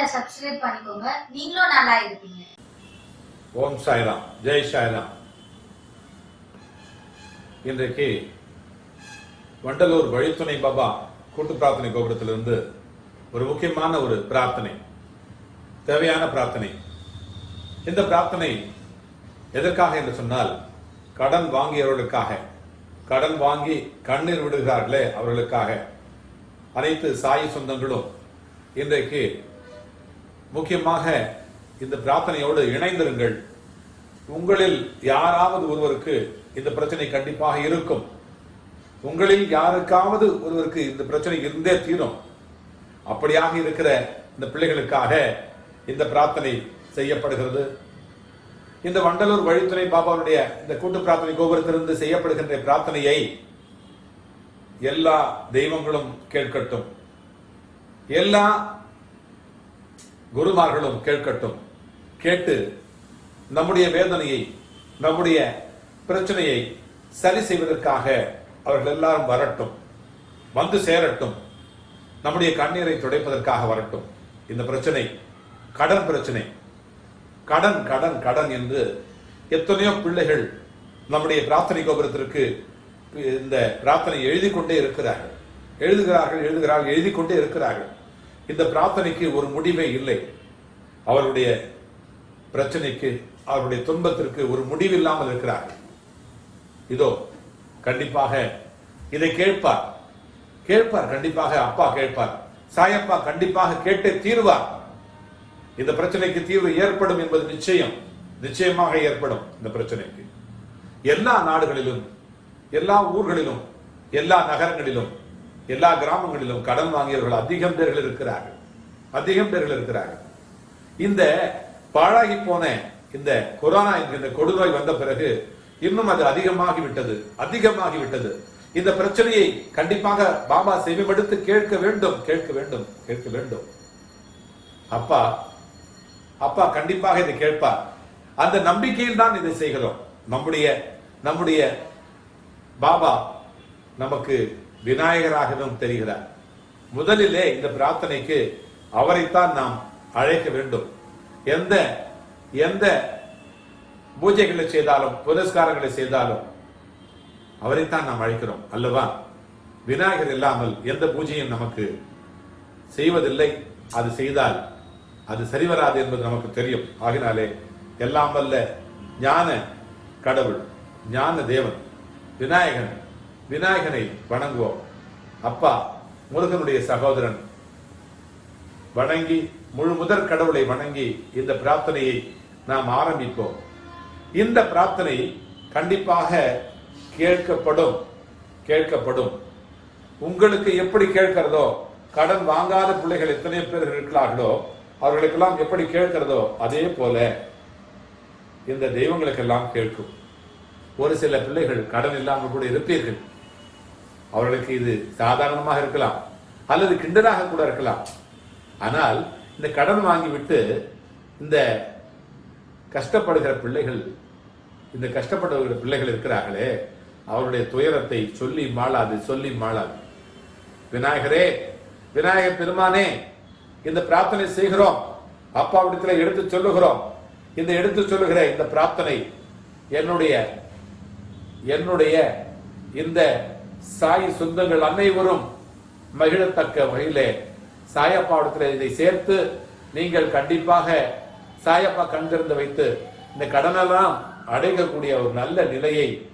சேனலை சப்ஸ்கிரைப் பண்ணிக்கோங்க. நீங்களும் நல்லா இருப்பீங்க. ஓம் சாய்ராம். ஜெய் சாய்ராம். இன்றைக்கு வண்டலூர் வழித்துணை பாபா கூட்டு பிரார்த்தனை கோபுரத்திலிருந்து ஒரு முக்கியமான ஒரு பிரார்த்தனை தேவையான பிரார்த்தனை. இந்த பிரார்த்தனை எதற்காக என்று சொன்னால் கடன் வாங்கியவர்களுக்காக கடன் வாங்கி கண்ணீர் விடுகிறார்களே அவர்களுக்காக. அனைத்து சாய் சொந்தங்களும் இன்றைக்கு முக்கியமாக இந்த பிரார்த்தனையோடு இணைந்திருங்கள். உங்களில் யாராவது ஒருவருக்கு இந்த பிரச்சனை கண்டிப்பாக இருக்கும். உங்களில் யாருக்காவது ஒருவருக்கு இந்த பிரச்சனை இருந்தே தீரும். அப்படியாக இருக்கிற இந்த பிள்ளைகளுக்காக இந்த பிரார்த்தனை செய்யப்படுகிறது. இந்த வண்டலூர் வழித்துறை பாபாவுடைய இந்த கூட்டு பிரார்த்தனை கோபுரத்திலிருந்து செய்யப்படுகின்ற பிரார்த்தனையை எல்லா தெய்வங்களும் கேட்கட்டும். எல்லா குருமார்களும் கேட்கட்டும். கேட்டு நம்முடைய வேதனையை நம்முடைய பிரச்சனையை சரி செய்வதற்காக அவர்கள் எல்லாரும் வரட்டும். வந்து சேரட்டும். நம்முடைய கண்ணீரை துடைப்பதற்காக வரட்டும். இந்த பிரச்சனை கடன் பிரச்சனை. கடன் கடன் கடன் என்று எத்தனையோ பிள்ளைகள் நம்முடைய பிரார்த்தனை கோபுரத்திற்கு இந்த பிரார்த்தனை எழுதி கொண்டே இருக்கிறார்கள். எழுதுகிறார்கள் எழுதுகிறார்கள் எழுதி கொண்டே இருக்கிறார்கள். இந்த பிரார்த்தனைக்கு ஒரு முடிவே இல்லை. அவருடைய பிரச்சனைக்கு அவருடைய துன்பத்திற்கு ஒரு முடிவில்லாமல் இருக்கிறார்கள் இதோ கண்டிப்பாக இதை கேட்பார். கேட்பார் கண்டிப்பாக அப்பா கேட்பார். சாயப்பா கண்டிப்பாக கேட்டே தீர்வார். இந்த பிரச்சனைக்கு தீர்வு ஏற்படும் என்பது நிச்சயம். நிச்சயமாக ஏற்படும் இந்த பிரச்சனைக்கு. எல்லா நாடுகளிலும் எல்லா ஊர்களிலும் எல்லா நகரங்களிலும் எல்லா கிராமங்களிலும் கடன் வாங்கியவர்கள் அதிகம் பேர்கள் இருக்கிறார்கள். அதிகம் பேர்கள் இருக்கிறார்கள். இந்த பாழாகி போன இந்த கொரோனா என்கின்ற கொடுநோய் வந்த பிறகு இன்னும் அது அதிகமாகி விட்டது அதிகமாகி விட்டது. இந்த பிரச்சனையை கண்டிப்பாக பாபா செவிமடுத்து கேட்க வேண்டும் கேட்க வேண்டும் கேட்க வேண்டும். அப்பா அப்பா கண்டிப்பாக இதை கேட்பார். அந்த நம்பிக்கையில் தான் இதை செய்கிறோம். நம்முடைய நம்முடைய பாபா நமக்கு விநாயகராகவும் தெரிகிறார். முதலிலே இந்த பிரார்த்தனைக்கு அவரைத்தான் நாம் அழைக்க வேண்டும். எந்த எந்த பூஜைகளை செய்தாலும் புரஸ்காரங்களை செய்தாலும் அவரைத்தான் நாம் அழைக்கிறோம் அல்லவா? விநாயகர் இல்லாமல் எந்த பூஜையும் நமக்கு செய்வதில்லை. அது செய்தால் அது சரிவராது என்பது நமக்கு தெரியும். ஆகினாலே எல்லாம் வல்ல ஞான கடவுள் ஞான தேவன் விநாயகன் விநாயகனை வணங்குவோம். அப்பா முருகனுடைய சகோதரன் வணங்கி முழு முதற் கடவுளை வணங்கி இந்த பிரார்த்தனையை நாம் ஆரம்பிப்போம். இந்த பிரார்த்தனை கண்டிப்பாக கேட்கப்படும் கேட்கப்படும். உங்களுக்கு எப்படி கேட்கிறதோ கடன் வாங்காத பிள்ளைகள் எத்தனை பேர் இருக்கிறார்களோ அவர்களுக்கெல்லாம் எப்படி கேட்கிறதோ அதே போல இந்த தெய்வங்களுக்கெல்லாம் கேட்கும். ஒரு சில பிள்ளைகள் கடன் இல்லாமல் கூட இருப்பீர்கள். அவர்களுக்கு இது சாதாரணமாக இருக்கலாம். அல்லது கிண்டலாக கூட இருக்கலாம். ஆனால் இந்த கடன் வாங்கிவிட்டு இந்த கஷ்டப்படுகிற பிள்ளைகள் இந்த கஷ்டப்படுகிற பிள்ளைகள் இருக்கிறார்களே அவருடைய துயரத்தை சொல்லி மாளாது சொல்லி மாளாது. விநாயகரே விநாயகர் பெருமானே இந்த பிரார்த்தனை செய்கிறோம். அப்பாவிடத்தில் எடுத்து சொல்லுகிறோம். இந்த எடுத்து சொல்லுகிற இந்த பிரார்த்தனை என்னுடைய என்னுடைய இந்த சாய் சொந்தங்கள் அனைவரும் மகிழத்தக்க வகையிலே சாயப்பாவிடத்தில் இதை சேர்த்து நீங்கள் கண்டிப்பாக சாயப்பா கண்டிருந்து வைத்து இந்த கடனெல்லாம் அடைக்கக்கூடிய ஒரு நல்ல நிலையை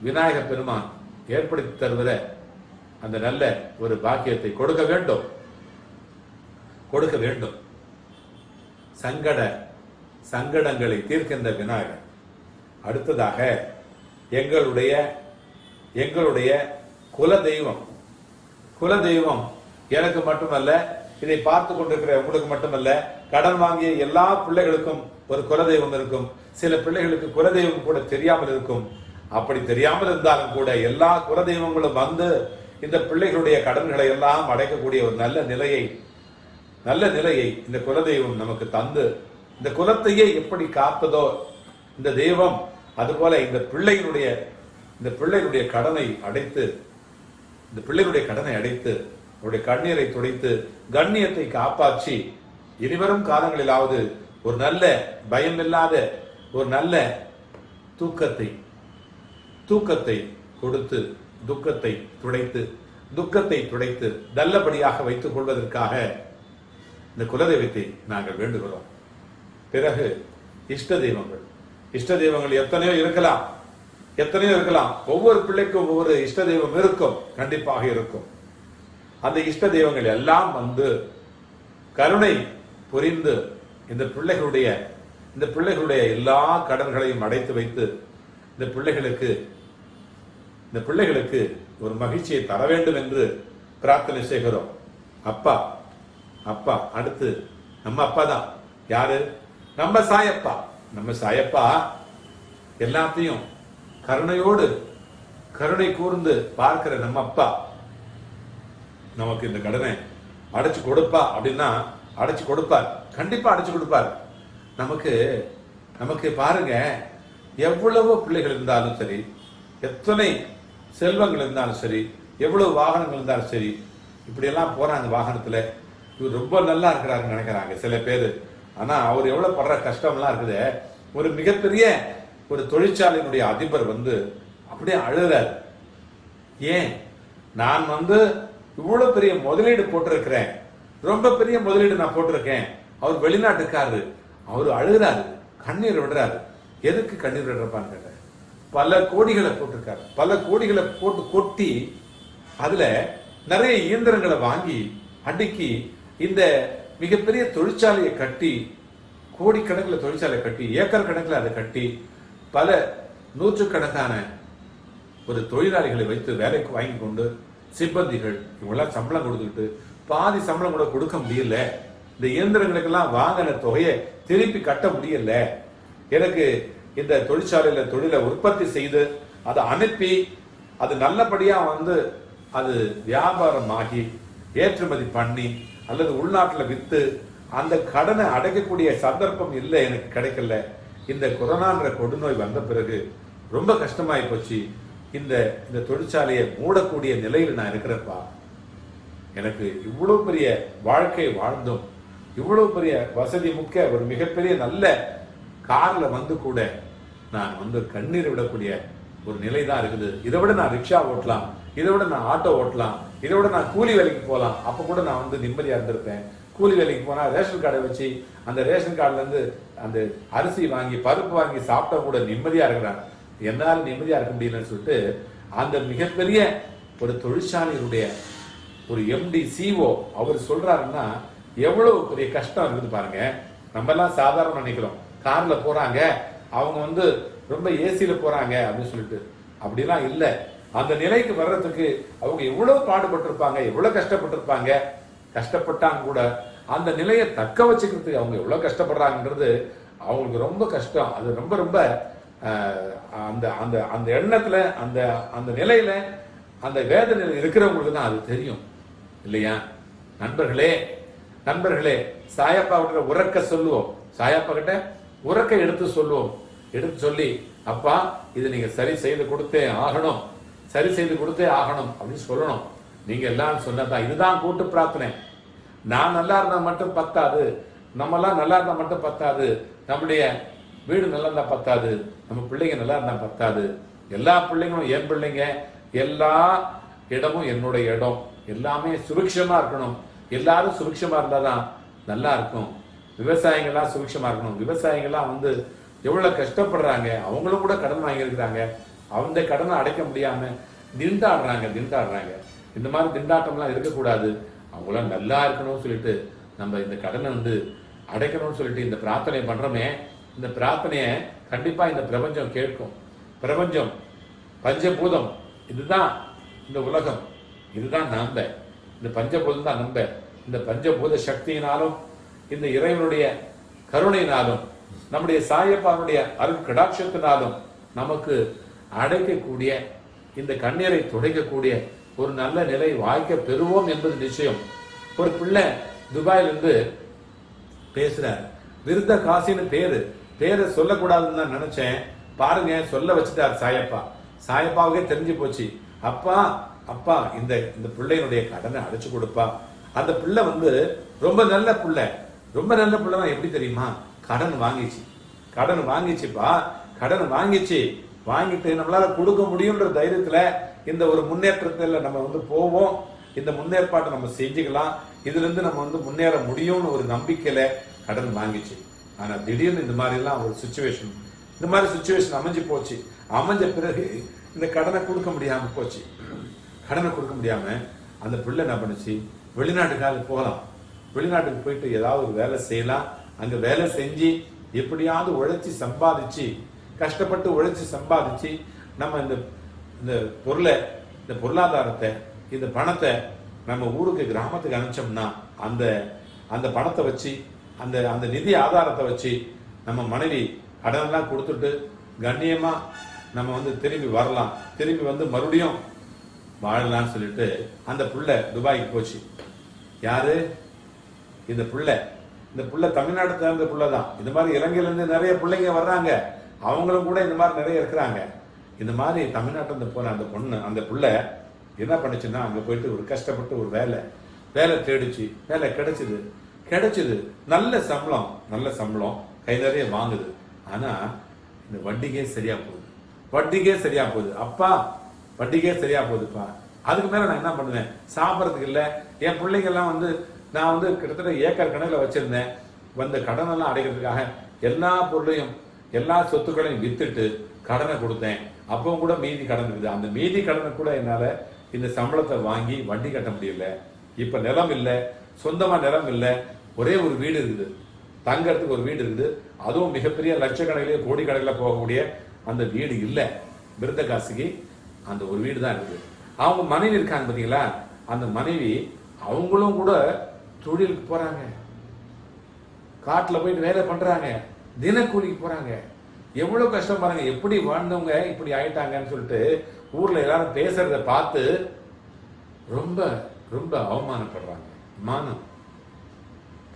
விநாயக பெருமான் ஏற்படுத்தி தருவத அந்த நல்ல ஒரு பாக்கியத்தை கொடுக்க வேண்டும். கொடுக்க வேண்டும். சங்கட சங்கடங்களை தீர்க்கின்ற விநாயகர் அடுத்ததாக எங்களுடைய எங்களுடைய குல தெய்வம் குல தெய்வம் எனக்கு மட்டுமல்ல இதை பார்த்து கொண்டிருக்கிற உங்களுக்கு மட்டுமல்ல கடன் வாங்கிய எல்லா பிள்ளைகளுக்கும் ஒரு குலதெய்வம் இருக்கும். சில பிள்ளைகளுக்கு குலதெய்வம் கூட தெரியாமல் இருக்கும். அப்படி தெரியாமல் இருந்தாலும் கூட எல்லா குலதெய்வங்களும் வந்து இந்த பிள்ளைகளுடைய கடன்களை எல்லாம் அடைக்கக்கூடிய ஒரு நல்ல நிலையை நல்ல நிலையை இந்த குலதெய்வம் நமக்கு தந்து இந்த குலத்தையே எப்படி காத்ததோ இந்த தெய்வம் அதுபோல இந்த பிள்ளையினுடைய இந்த பிள்ளையினுடைய கடனை அடைத்து இந்த பிள்ளைகளுடைய கடனை அடைத்து அவருடைய கண்ணீரை துடைத்து கண்ணியத்தை காப்பாற்றி இனிவரும் காலங்களிலாவது ஒரு நல்ல பயம் இல்லாத ஒரு நல்ல தூக்கத்தை தூக்கத்தை கொடுத்து துக்கத்தை துடைத்து துக்கத்தை துடைத்து நல்லபடியாக வைத்துக் கொள்வதற்காக இந்த குலதெய்வத்தை நாங்கள் வேண்டுகிறோம். பிறகு இஷ்ட தெய்வங்கள். இஷ்ட தெய்வங்கள் எத்தனையோ இருக்கலாம். எத்தனையோ இருக்கலாம். ஒவ்வொரு பிள்ளைக்கும் ஒவ்வொரு இஷ்ட தெய்வம் இருக்கும். கண்டிப்பாக இருக்கும். அந்த இஷ்ட தெய்வங்கள் எல்லாம் வந்து கருணை புரிந்து இந்த பிள்ளைகளுடைய இந்த பிள்ளைகளுடைய எல்லா கடன்களையும் அடைத்து வைத்து இந்த பிள்ளைகளுக்கு இந்த பிள்ளைகளுக்கு ஒரு மகிழ்ச்சியை தர வேண்டும் என்று பிரார்த்தனை செய்கிறோம். அப்பா அப்பா அடுத்து நம்ம அப்பா தான். யாரு? நம்ம சாயப்பா. நம்ம சாயப்பா எல்லாத்தையும் கருணையோடு கருணை கூர்ந்து பார்க்கிற நம்ம அப்பா நமக்கு இந்த கடனை அடைச்சு கொடுப்பா அப்படின்னா அடைச்சு கொடுப்பார். கண்டிப்பா அடைச்சு கொடுப்பார். நமக்கு நமக்கு பாருங்க எவ்வளவு பிள்ளைகள் இருந்தாலும் சரி எத்தனை செல்வங்கள் இருந்தாலும் சரி எவ்வளவு வாகனங்கள் இருந்தாலும் சரி இப்படியெல்லாம் போறாங்க வாகனத்துல. இவர் ரொம்ப நல்லா இருக்கிறாருன்னு நினைக்கிறாங்க சில பேர். ஆனா அவர் எவ்வளவு படுற கஷ்டம்லாம் இருக்குது. ஒரு மிகப்பெரிய ஒரு தொழிற்சாலையினுடைய அதிபர் வந்து அப்படியே அழுகிறார் ஏன்? நான் வந்து இவ்வளோ பெரிய முதலீடு போட்டிருக்கிறேன். ரொம்ப பெரிய முதலீடு நான் போட்டிருக்கேன். அவர் வெளிநாட்டுக்காரரு. அவர் அழுகிறாரு. கண்ணீர் விடுறாரு. எதுக்கு கண்ணீர் விடுறப்பான்னு கேட்டேன். பல கோடிகளை போட்டிருக்காரு. பல கோடிகளை போட்டு கொட்டி அதில் நிறைய இயந்திரங்களை வாங்கி அடுக்கி இந்த மிகப்பெரிய தொழிற்சாலையை கட்டி கோடிக்கணக்கில் தொழிற்சாலை கட்டி ஏக்கர் கணக்கில் அதை கட்டி பல நூற்றுக்கணக்கான ஒரு தொழிலாளிகளை வைத்து வேலைக்கு வாங்கி கொண்டு சிப்பந்திகள் இவங்கெல்லாம் சம்பளம் கொடுத்துக்கிட்டு பாதி சம்பளம் கூட கொடுக்க முடியல. இந்த இயந்திரங்களுக்கெல்லாம் வாங்கின தொகையை திருப்பி கட்ட முடியல. எனக்கு இந்த தொழிற்சாலையில் தொழிலை உற்பத்தி செய்து அதை அனுப்பி அது நல்லபடியாக வந்து அது வியாபாரம் ஆகி ஏற்றுமதி பண்ணி அல்லது உள்நாட்டில் விற்று அந்த கடனை அடைக்கக்கூடிய சந்தர்ப்பம் இல்லை எனக்கு கிடைக்கல. இந்த கொரோனான்ற கொடுநோய் வந்த பிறகு ரொம்ப கஷ்டமாயி போச்சு. இந்த இந்த தொழிற்சாலையை மூடக்கூடிய நிலையில் நான் இருக்கிறப்பா எனக்கு இவ்வளவு பெரிய வாழ்க்கை வாழ்ந்தும் இவ்வளவு பெரிய வசதி முக்க ஒரு மிகப்பெரிய நல்ல கார்ல வந்து கூட நான் வந்து கண்ணீர் விடக்கூடிய ஒரு நிலை தான் இருக்குது. இதை விட நான் ரிக்ஷா ஓட்டலாம் இதை விட நான் ஆட்டோ ஓட்டலாம் இதை விட நான் கூலி வேலைக்கு போகலாம். அப்போ கூட நான் வந்து நிம்மதியாக இருந்திருப்பேன். கூலி வேலைக்கு போனால் ரேஷன் கார்டை வச்சு அந்த ரேஷன் கார்டுலேருந்து அந்த அரிசி வாங்கி பருப்பு வாங்கி சாப்பிட்டா கூட நிம்மதியாக இருக்கிறாங்க. என்னால் நிம்மதியாக இருக்க முடியலன்னு சொல்லிட்டு அந்த மிகப்பெரிய ஒரு தொழிற்சாலையினுடைய ஒரு எம்டி சிஓ அவர் சொல்கிறாருன்னா எவ்வளவு பெரிய கஷ்டம் இருக்குது பாருங்க. நம்ம எல்லாம் சாதாரண நினைக்கிறோம். காரில் போகிறாங்க அவங்க வந்து ரொம்ப ஏசியில் போகிறாங்க அப்படின்னு சொல்லிட்டு. அப்படிலாம் இல்லை. அந்த நிலைக்கு வர்றதுக்கு அவங்க எவ்வளோ பாடுபட்டிருப்பாங்க எவ்வளோ கஷ்டப்பட்டிருப்பாங்க. கஷ்டப்பட்டாங்க கூட அந்த நிலையை தக்க வச்சுக்கிறதுக்கு அவங்க எவ்வளோ கஷ்டப்படுறாங்கன்றது அவங்களுக்கு ரொம்ப கஷ்டம். அது ரொம்ப ரொம்ப அந்த அந்த அந்த எண்ணத்தில் அந்த அந்த நிலையில் அந்த வேதனையில் இருக்கிறவங்களுக்கு தான் அது தெரியும். இல்லையா? நண்பர்களே நண்பர்களே சாயப்பா கிட்ட உறக்க சொல்லுவோம். சாயப்பா கிட்ட உறக்க எடுத்து சொல்லுவோம். எடுத்து சொல்லி அப்பா இது நீங்கள் சரி செய்து கொடுத்தே ஆகணும். சரி செய்து கொடுத்தே ஆகணும் அப்படின்னு சொல்லணும். நீங்கள் எல்லாம் சொன்னதான் இதுதான் கூட்டு பிரார்த்தனை. நான் நல்லா இருந்தால் மட்டும் பத்தாது. நம்ம நல்லா இருந்தால் மட்டும் பத்தாது. நம்முடைய வீடு நல்லா இருந்தால் பத்தாது. நம்ம பிள்ளைங்க நல்லா இருந்தால் பத்தாது. எல்லா பிள்ளைங்களும் என் பிள்ளைங்க எல்லா இடமும் என்னுடைய இடம். எல்லாமே சுபிக்ஷமா இருக்கணும். எல்லாரும் சுபிக்ஷமாக இருந்தால் தான் நல்லா இருக்கும். விவசாயிகள்லாம் சுபிக்ஷமா இருக்கணும். விவசாயிகள்லாம் வந்து எவ்வளோ கஷ்டப்படுறாங்க. அவங்களும் கூட கடன் வாங்கியிருக்கிறாங்க. அவங்க கடனை அடைக்க முடியாமல் திண்டாடுறாங்க திண்டாடுறாங்க. இந்த மாதிரி திண்டாட்டம்லாம் இருக்கக்கூடாது. அவங்களாம் நல்லா இருக்கணும்னு சொல்லிட்டு நம்ம இந்த கடனை வந்து அடைக்கணும்னு சொல்லிட்டு இந்த பிரார்த்தனை பண்ணுறோமே இந்த பிரார்த்தனையை கண்டிப்பாக இந்த பிரபஞ்சம் கேட்கும். பிரபஞ்சம் பஞ்சபூதம் இதுதான் இந்த உலகம். இதுதான் நம்ப. இந்த பஞ்சபூதம் தான் நம்ப. இந்த பஞ்சபூத சக்தியினாலும் இந்த இறைவனுடைய கருணையினாலும் நம்முடைய சாயப்பாவுடைய அருள் கடாட்சத்தினாலும் நமக்கு அடைக்கக்கூடிய இந்த கண்ணீரை துடைக்கக்கூடிய ஒரு நல்ல நிலை வாய்க்க பெறுவோம் என்பது நிச்சயம். ஒரு பிள்ளை துபாயிலிருந்து பேசுறாரு. விருத்த காசின்னு பேரு. பேரை சொல்லக்கூடாதுன்னு தான் நினைச்சேன். பாருங்க சொல்ல வச்சுட்டார் சாயப்பா. சாயப்பாவுக்கே தெரிஞ்சு போச்சு. அப்பா அப்பா இந்த இந்த பிள்ளையினுடைய கடனை அடைச்சு கொடுப்பா. அந்த பிள்ளை வந்து ரொம்ப நல்ல பிள்ளை. ரொம்ப நல்ல பிள்ளைனா எப்படி தெரியுமா? கடன் வாங்கிச்சு. கடன் வாங்கிச்சுப்பா. கடன் வாங்கிச்சு. வாங்கிட்டு நம்மளால கொடுக்க முடியுன்ற தைரியத்துல இந்த ஒரு முன்னேற்றத்தில் நம்ம வந்து போவோம். இந்த முன்னேற்பாட்டை நம்ம செஞ்சுக்கலாம். இதுலேருந்து நம்ம வந்து முன்னேற முடியும்னு ஒரு நம்பிக்கையில கடன் வாங்கிச்சு. ஆனால் திடீர்னு இந்த மாதிரிலாம் ஒரு சுச்சுவேஷன் இந்த மாதிரி சுச்சுவேஷன் அமைஞ்சு போச்சு. அமைஞ்ச பிறகு இந்த கடனை கொடுக்க முடியாமல் போச்சு. கடனை கொடுக்க முடியாமல் அந்த பிள்ளை என்ன பண்ணுச்சு? வெளிநாட்டுக்காக போகலாம். வெளிநாட்டுக்கு போயிட்டு ஏதாவது ஒரு வேலை செய்யலாம். அங்கே வேலை செஞ்சு எப்படியாவது உழைச்சி சம்பாதிச்சு கஷ்டப்பட்டு உழைச்சி சம்பாதிச்சு நம்ம இந்த இந்த பொருளை இந்த பொருளாதாரத்தை இந்த பணத்தை நம்ம ஊருக்கு கிராமத்துக்கு அனுப்பிச்சோம்னா அந்த அந்த பணத்தை வச்சு அந்த அந்த நிதி ஆதாரத்தை வச்சு நம்ம மனைவி கடன்லாம் கொடுத்துட்டு கண்ணியமாக நம்ம வந்து திரும்பி வரலாம். திரும்பி வந்து மறுபடியும் வாழலாம்னு சொல்லிட்டு அந்த புள்ள துபாய்க்கு போச்சு. யாரு? இந்த புள்ள. இந்த புள்ள தமிழ்நாடு சேர்ந்த புள்ள தான் இந்த மாதிரி இலங்கையிலேருந்து நிறைய பிள்ளைங்க வர்றாங்க. அவங்களும் கூட இந்த மாதிரி நிறைய இருக்கிறாங்க. இந்த மாதிரி தமிழ்நாட்டில் இருந்து போன அந்த பொண்ணு அந்த பிள்ளை என்ன பண்ணுச்சுன்னா அங்கே போயிட்டு ஒரு கஷ்டப்பட்டு ஒரு வேலை வேலை தேடிச்சு வேலை கிடைச்சிது. கிடைச்சிது. நல்ல சம்பளம் நல்ல சம்பளம் கை நிறைய வாங்குது. ஆனால் இந்த வட்டிக்கே சரியாக போகுது. வட்டிக்கே சரியாக போகுது. அப்பா வட்டிக்கே சரியாக போகுதுப்பா. அதுக்கு மேலே நான் என்ன பண்ணுவேன்? சாப்பிட்றதுக்கு இல்லை. என் பிள்ளைங்கள்லாம் வந்து நான் வந்து கிட்டத்தட்ட ஏக்கர் கணக்கில் வச்சுருந்தேன். வந்த கடன் எல்லாம் அடைக்கிறதுக்காக எல்லா பொருளையும் எல்லா சொத்துக்களையும் விற்றுட்டு கடனை கொடுத்தேன். அப்பவும் கூட மீதி கடன் இருக்குது. அந்த மீதி கடனை கூட என்னால் இந்த சம்பளத்தை வாங்கி வண்டி கட்ட முடியல. இப்போ நிலம் இல்லை சொந்தமாக நிலம் இல்லை ஒரே ஒரு வீடு இருக்குது. தங்கறதுக்கு ஒரு வீடு இருக்குது. அதுவும் மிகப்பெரிய லட்சக்கணக்கிலே கோடிக்கணக்கில் போகக்கூடிய அந்த வீடு இல்லை. விருத்த காசுக்கு அந்த ஒரு வீடு தான் இருக்குது. அவங்க மனைவி இருக்காங்க பார்த்தீங்களா அந்த மனைவி அவங்களும் கூட தொழிலுக்கு போகிறாங்க காட்டில் போயிட்டு வேலை பண்ணுறாங்க தினக்கூலிக்கு போகிறாங்க எவ்வளோ கஷ்டம் பாருங்க எப்படி வாழ்ந்தவங்க இப்படி ஆயிட்டாங்கன்னு சொல்லிட்டு ஊரில் எல்லாரும் பேசுறத பார்த்து ரொம்ப ரொம்ப அவமானப்படுறாங்க. மானம்.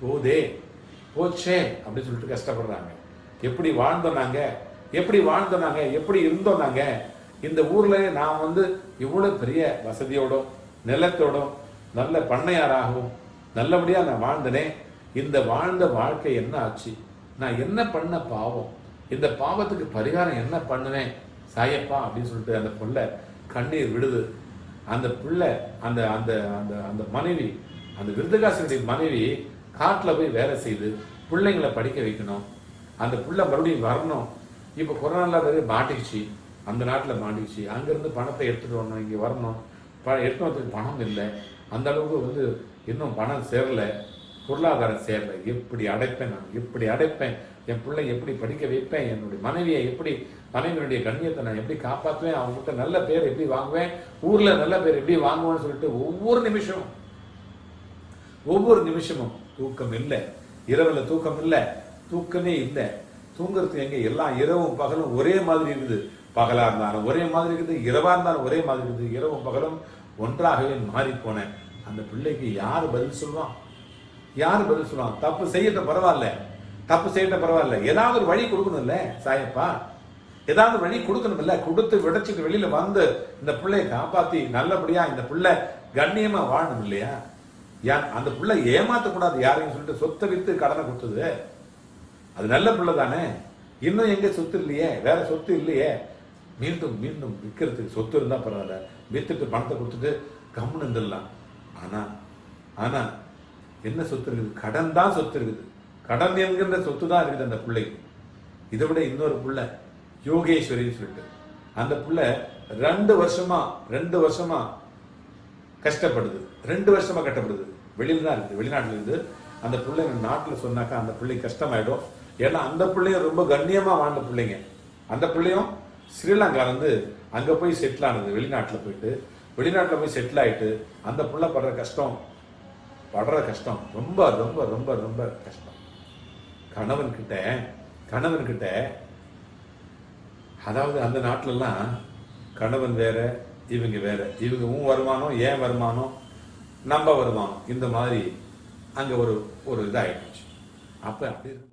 போதே போச்சே அப்படின்னு சொல்லிட்டு கஷ்டப்படுறாங்க. எப்படி வாழ்ந்தோம் நாங்கள் எப்படி வாழ்ந்தோம் நாங்கள் எப்படி இருந்தோம் நாங்கள் இந்த ஊரில் நான் வந்து இவ்வளோ பெரிய வசதியோடும் நிலத்தோடும் நல்ல பண்ணையாராகவும் நல்லபடியாக நான் வாழ்ந்தனே. இந்த வாழ்ந்த வாழ்க்கை என்ன ஆச்சு? நான் என்ன பண்ண பாவம்? இந்த பாவத்துக்கு பரிகாரம் என்ன பண்ணுவேன்? சாயப்பா அப்படின்னு சொல்லிட்டு அந்த பிள்ளை கண்ணீர் விடுது. அந்த பிள்ளை அந்த அந்த அந்த அந்த மனைவி அந்த விருதுகாசனுடைய மனைவி காட்டில் போய் வேலை செய்து பிள்ளைங்களை படிக்க வைக்கணும். அந்த பிள்ளை மறுபடியும் வரணும். இப்போ கொரோனால நிறைய மாட்டிக்கிச்சு. அந்த நாட்டில் மாட்டிக்கிச்சு. அங்கேருந்து பணத்தை எடுத்துகிட்டு வரணும். இங்கே வரணும். ப எடுத்துட்டு வரதுக்கு பணம் இல்லை. அந்த அளவுக்கு வந்து இன்னும் பணம் சேரலை. பொருளாதாரம் சேரலை. எப்படி அடைப்பேன் நான்? எப்படி அடைப்பேன்? என் பிள்ளை எப்படி படிக்க வைப்பேன்? என்னுடைய மனைவியை எப்படி மனைவியினுடைய கண்ணியத்தை நான் எப்படி காப்பாற்றுவேன் அவங்ககிட்ட நல்ல பேர் எப்படி வாங்குவேன்? ஊரில் நல்ல பேர் எப்படி வாங்குவேன்னு சொல்லிட்டு ஒவ்வொரு நிமிஷமும் ஒவ்வொரு நிமிஷமும் தூக்கம் இல்லை. இரவில் தூக்கம் இல்லை. தூக்கமே இல்லை. தூங்குறதுக்கு எங்கே எல்லா இரவும் பகலும் ஒரே மாதிரி இருக்குது. பகலாக இருந்தாலும் ஒரே மாதிரி இருக்குது. இரவாக இருந்தாலும் ஒரே மாதிரி இருக்குது. இரவும் பகலும் ஒன்றாகவே மாறிப்போனேன் அந்த பிள்ளைக்கு யார் பதில் சொல்லுவான்? யார் பதில் சொல்லுவான்? தப்பு செய்யட்டும் பரவாயில்ல. தப்பு செய்யட்ட பரவாயில்ல. ஏதாவது ஒரு வழி கொடுக்கணும்ல சாயப்பா? ஏதாவது வழி கொடுக்கணும்ல? கொடுத்து விடைச்சிட்டு வெளியில வந்து இந்த பிள்ளையை காப்பாத்தி நல்லபடியா இந்த பிள்ளை கண்ணியமா வாழணும் இல்லையா? ஏன் அந்த பிள்ளை ஏமாத்தக்கூடாது யாரையும் சொல்லிட்டு சொத்தை வித்து கடனை கொடுத்தது. அது நல்ல பிள்ளை தானே. இன்னும் எங்க சொத்து இல்லையே? வேற சொத்து இல்லையே? மீண்டும் மீண்டும் விற்கிறதுக்கு சொத்து இருந்தா பரவாயில்ல. வித்துட்டு பணத்தை கொடுத்துட்டு கம்முன்னு இருந்துடலாம். ஆனா ஆனா என்ன சொத்து இருக்குது? கடன் தான் சொத்து இருக்குது. கடன் என்கின்ற சொத்து தான் இருக்குது அந்த பிள்ளைக்கு இதை விட இன்னொரு புள்ள யோகேஸ்வரின்னு சொல்லிட்டு. அந்த புள்ள ரெண்டு வருஷமா ரெண்டு வருஷமா கஷ்டப்படுது. ரெண்டு வருஷமா கஷ்டப்படுது. வெளியில தான் இருக்குது வெளிநாட்டில் இருந்து அந்த பிள்ளை நாட்டில் சொன்னாக்கா அந்த பிள்ளை கஷ்டமாயிடும். ஏன்னா அந்த பிள்ளையும் ரொம்ப கண்ணியமாக வாழ்ந்த பிள்ளைங்க. அந்த பிள்ளையும் ஸ்ரீலங்காலேருந்து அங்கே போய் செட்டில் ஆனது வெளிநாட்டில் போயிட்டு. வெளிநாட்டில் போய் செட்டில் ஆகிட்டு அந்த பிள்ளை படுற கஷ்டம் படுற கஷ்டம் ரொம்ப ரொம்ப ரொம்ப ரொம்ப கஷ்டம். கணவன்கிட்ட கணவன்கிட்ட கணவன் அதாவது அந்த நாட்டிலலாம் கணவன் வேற இவங்க வேற. இவங்க உன் வருமானம் ஏன் வருமானம்? நம்ம வருமானம். இந்த மாதிரி அங்கே ஒரு ஒரு இதாகிடுச்சு அப்போ அப்படி